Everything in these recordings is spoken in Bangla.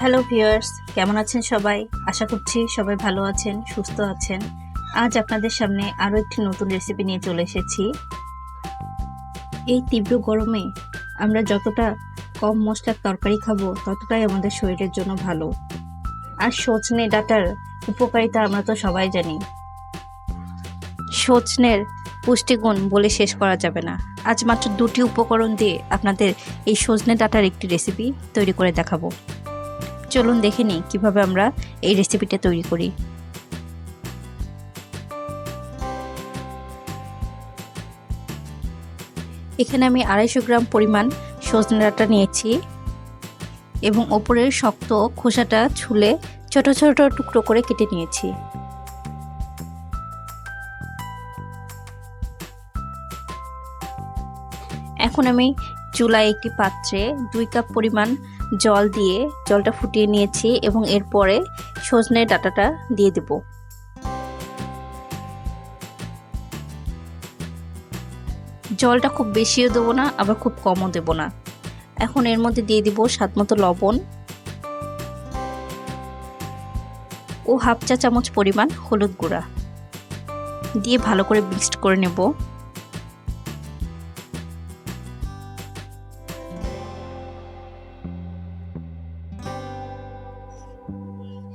হ্যালো ভিউয়ার্স কেমন আছেন সবাই? আশা করছি সবাই ভালো আছেন, সুস্থ আছেন। আজ আপনাদের সামনে আরও একটি নতুন রেসিপি নিয়ে চলে এসেছি। এই তীব্র গরমে আমরা যতটা কম মশলার তরকারি খাব, ততটাই আমাদের শরীরের জন্য ভালো। আর সজনে ডাটার উপকারিতা আমরা তো সবাই জানি। সজনের পুষ্টিগুণ বলে শেষ করা যাবে না। আজ মাত্র দুটি উপকরণ দিয়ে আপনাদের এই সজনে ডাটার একটি রেসিপি তৈরি করে দেখাবো। চলুন দেখে নিই কীভাবে আমরা এই রেসিপিটা তৈরি করি। এখানে আমি আড়াইশো গ্রাম পরিমাণ সজনে ডাঁটা নিয়েছি এবং ওপরের শক্ত খোসাটা ছুলে ছোট ছোট টুকরো করে কেটে নিয়েছি। এখন আমি চুলায় একটি পাত্রে দুই কাপ পরিমাণ জল দিয়ে জলটা ফুটিয়ে নিয়েছি এবং এরপরে সজনে ডাটাটা দিয়ে দেব। জলটা খুব বেশিও দেবো না, আবার খুব কমও দেবো না। এখন এর মধ্যে দিয়ে দিব স্বাদ মতো লবণ ও হাফ চা চামচ পরিমাণ হলুদ গুঁড়া। দিয়ে ভালো করে মিক্সড করে নেব।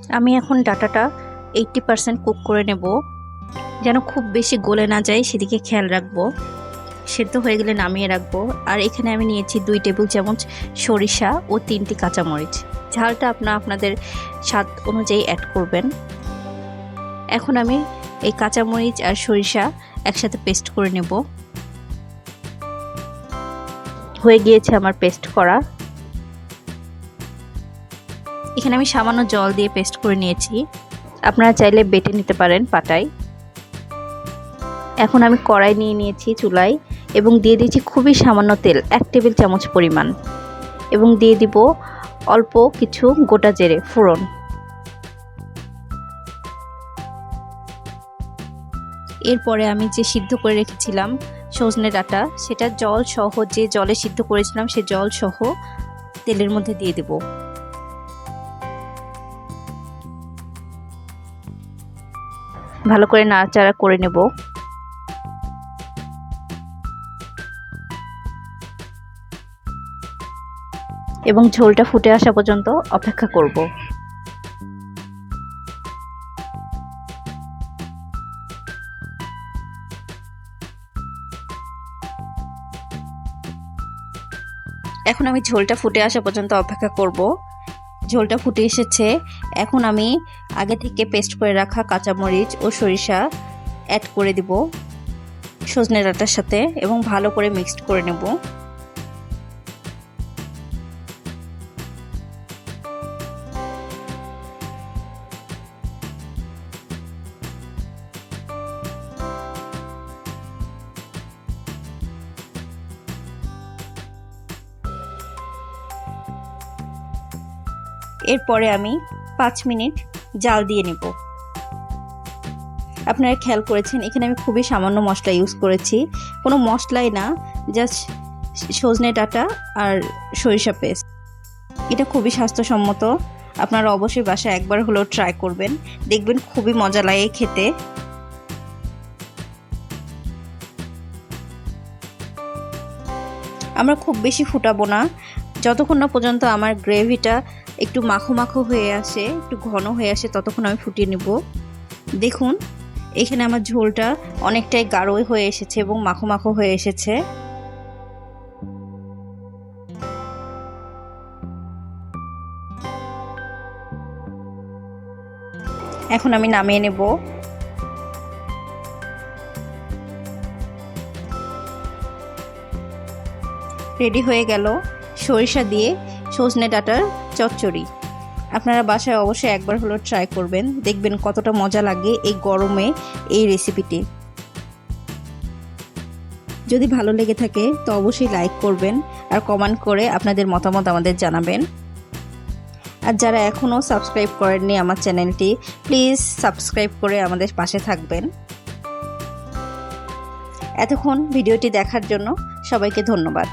আমি এখন ডাটাটা এইটটি পারসেন্ট কুক করে নেব। যেন খুব বেশি গলে না যায়, সেদিকে খেয়াল রাখব। সেদ্ধ হয়ে গেলে নামিয়ে রাখব। আর এখানে আমি নিয়েছি দুই টেবিল চামচ সরিষা ও তিনটি কাঁচামরিচ। ঝালটা আপনার আপনাদের স্বাদ অনুযায়ী অ্যাড করবেন। এখন আমি এই কাঁচামরিচ আর সরিষা একসাথে পেস্ট করে নেব। হয়ে গিয়েছে আমার পেস্ট করা। এখানে আমি সামান্য জল দিয়ে পেস্ট করে নিয়েছি। আপনারা চাইলে বেটে নিতে পারেন পাটায়। এখন আমি কড়াই নিয়ে নিয়েছি চুলায় এবং দিয়ে দিয়েছি খুবই সামান্য তেল, এক টেবিল চামচ পরিমাণ। এবং দিয়ে দিব অল্প কিছু গোটা জেরে, ফোড়ন। এরপরে আমি যে সিদ্ধ করে রেখেছিলাম সজনে ডাটা, সেটা জল সহ, যে জলে সিদ্ধ করেছিলাম সে জল সহ তেলের মধ্যে দিয়ে দেবো। ভালো করে নাড়াচাড়া করে নেব। এবং ঝোলটা ফুটে আসা পর্যন্ত অপেক্ষা করব। এখন আমি ঝোলটা ফুটে আসা পর্যন্ত অপেক্ষা করব। ঝোলটা ফুটে এসেছে। এখন আমি আগে থেকে পেস্ট করে রাখা কাঁচামরিচ ও সরিষা অ্যাড করে দিব সজনে ডাটার সাথে এবং ভালো করে মিক্সড করে নেব। এরপরে আমি পাঁচ মিনিট জাল দিয়ে নেব। আপনারা খেয়াল করেছেন, এখানে আমি খুবই সামান্য মশলা ইউজ করেছি। কোনো মশলাই না জাস্ট সজনে ডাটা আর সরিষা পেস্ট এটা খুবই স্বাস্থ্যসম্মত। আপনারা অবশ্যই বাসায় একবার হলেও ট্রাই করবেন। দেখবেন খুবই মজা লাগে খেতে। আমরা খুব বেশি ফুটাবো না। যতক্ষণ না পর্যন্ত আমার গ্রেভিটা একটু মাখো মাখো হয়ে আসে, একটু ঘন হয়ে আসে, ততক্ষণ আমি ফুটিয়ে নেব। দেখুন, এখানে আমার ঝোলটা অনেকটাই গাঢ় হয়ে এসেছে এবং মাখো মাখো হয়ে এসেছে। এখন আমি নামিয়ে নেব। রেডি হয়ে গেল। সরিষা দিয়ে সজনে ডাটার চচ্চড়ি। আপনারা বাসায় অবশ্যই একবার হলো ট্রাই করবেন। দেখবেন কতটা মজা লাগে এই গরমে এই রেসিপিটি যদি ভালো লেগে থাকে তো অবশ্যই লাইক করবেন আর কমেন্ট করে আপনাদের মতামত আমাদের জানাবেন। আর যারা এখনও সাবস্ক্রাইব করেননি আমার চ্যানেলটি প্লিজ সাবস্ক্রাইব করে আমাদের পাশে থাকবেন। এতক্ষণ ভিডিওটি দেখার জন্য সবাইকে ধন্যবাদ।